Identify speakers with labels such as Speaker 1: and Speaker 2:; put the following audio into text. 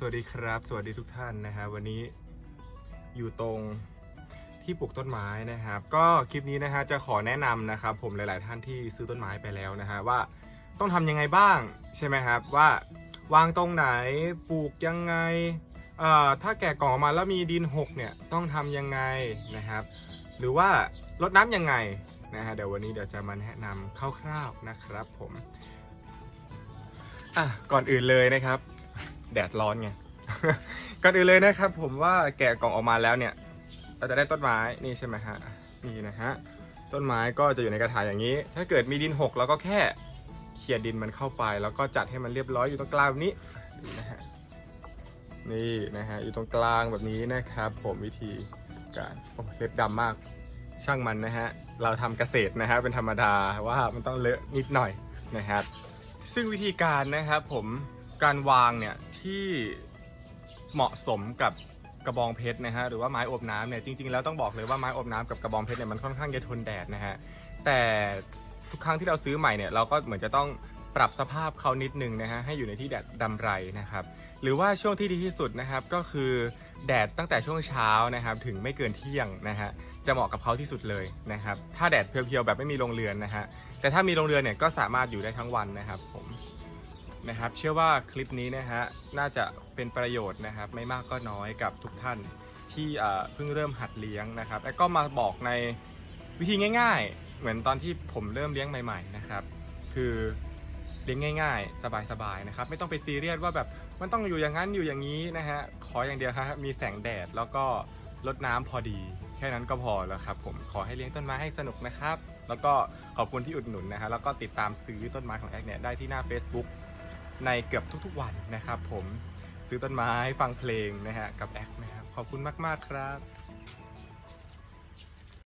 Speaker 1: สวัสดีครับ สวัสดีทุกท่านนะฮะวันนี้อยู่ตรงที่ปลูกต้นไม้นะครับ ก็คลิปนี้นะฮะจะขอแนะนำนะครับ ผมหลาย ๆ ท่านที่ซื้อต้นไม้ไปแล้วนะฮะว่าต้องทำยังไงบ้างใช่ไหมครับว่าวางตรงไหนปลูกยังไงเอ่อถ้าแกะกล่องออกมาแล้วมีดินหกเนี่ยต้องทำยังไงนะครับ หรือว่ารดน้ำยังไงนะฮะเดี๋ยววันนี้เดี๋ยวจะมาแนะนำคร่าว ๆนะครับผมอะก่อนอื่นเลยนะครับ แดดร้อนไง ก่อนอื่นเลยนะครับ ผมว่าแกะกล่องออกมาแล้วเนี่ย เราจะได้ต้นไม้นี่ใช่ไหมฮะ นี่นะฮะ ต้นไม้ก็จะอยู่ในกระถางอย่างนี้ ถ้าเกิดมีดินหกเราก็แค่เขี่ยดินมันเข้าไป แล้วก็จัดให้มันเรียบร้อยอยู่ตรงกลางแบบนี้นะฮะ นี่นะฮะ อยู่ตรงกลางแบบนี้นะครับ ผมวิธีการโอ้เล็บดำมาก ช่างมันนะฮะ เราทำเกษตรนะฮะเป็นธรรมดาว่ามันต้องเลอะนิดหน่อยนะครับ ซึ่งวิธีการนะครับผม การวางเนี่ยที่เหมาะสมกับกระบองเพชรนะฮะหรือว่าไม้อบน้ำเนี่ยจริงๆแล้วต้องบอกเลยว่าไม้อบน้ำกับกระบองเพชรเนี่ยมันค่อนข้างจะทนแดดนะฮะแต่ทุกครั้งที่เราซื้อใหม่เนี่ยเราก็เหมือนจะต้องปรับสภาพเขานิดนึงนะฮะให้อยู่ในที่แดดดำไรนะครับ หรือว่าช่วงที่ดีที่สุดนะครับก็คือแดดตั้งแต่ช่วงเช้านะครับ ถึงไม่เกินเที่ยงนะฮะจะเหมาะกับเขาที่สุดเลยนะครับ ถ้าแดดเพียวๆแบบไม่มีโรงเรือนนะฮะแต่ถ้ามีโรงเรือนเนี่ยก็สามารถอยู่ได้ทั้งวันนะครับผม นะครับ เชื่อว่าคลิปนี้นะฮะน่าจะเป็นประโยชน์นะครับ ไม่มากก็น้อยกับทุกท่านที่เพิ่งเริ่มหัดเลี้ยงนะครับ แล้วก็มาบอกในวิธีง่าย ๆ เหมือนตอนที่ผมเริ่มเลี้ยงใหม่ ๆ นะครับ คือเลี้ยงง่าย ๆ สบายๆนะครับ ไม่ต้องไปซีเรียสว่าแบบมันต้องอยู่อย่างนั้นอยู่อย่างนี้นะฮะขออย่างเดียวฮะมีแสงแดดแล้วก็ลดน้ำพอดี แค่นั้นก็พอแล้วครับ ผมขอให้เลี้ยงต้นไม้ให้สนุกนะครับ แล้วก็ขอบคุณที่อุดหนุนนะฮะแล้วก็ติดตามซื้อต้นไม้ของแอคเนี่ยได้ที่หน้า Facebook ในเกือบทุกๆวันนะครับผมซื้อต้นไม้ฟังเพลงนะฮะกับแอคนะครับขอบคุณมากๆครับ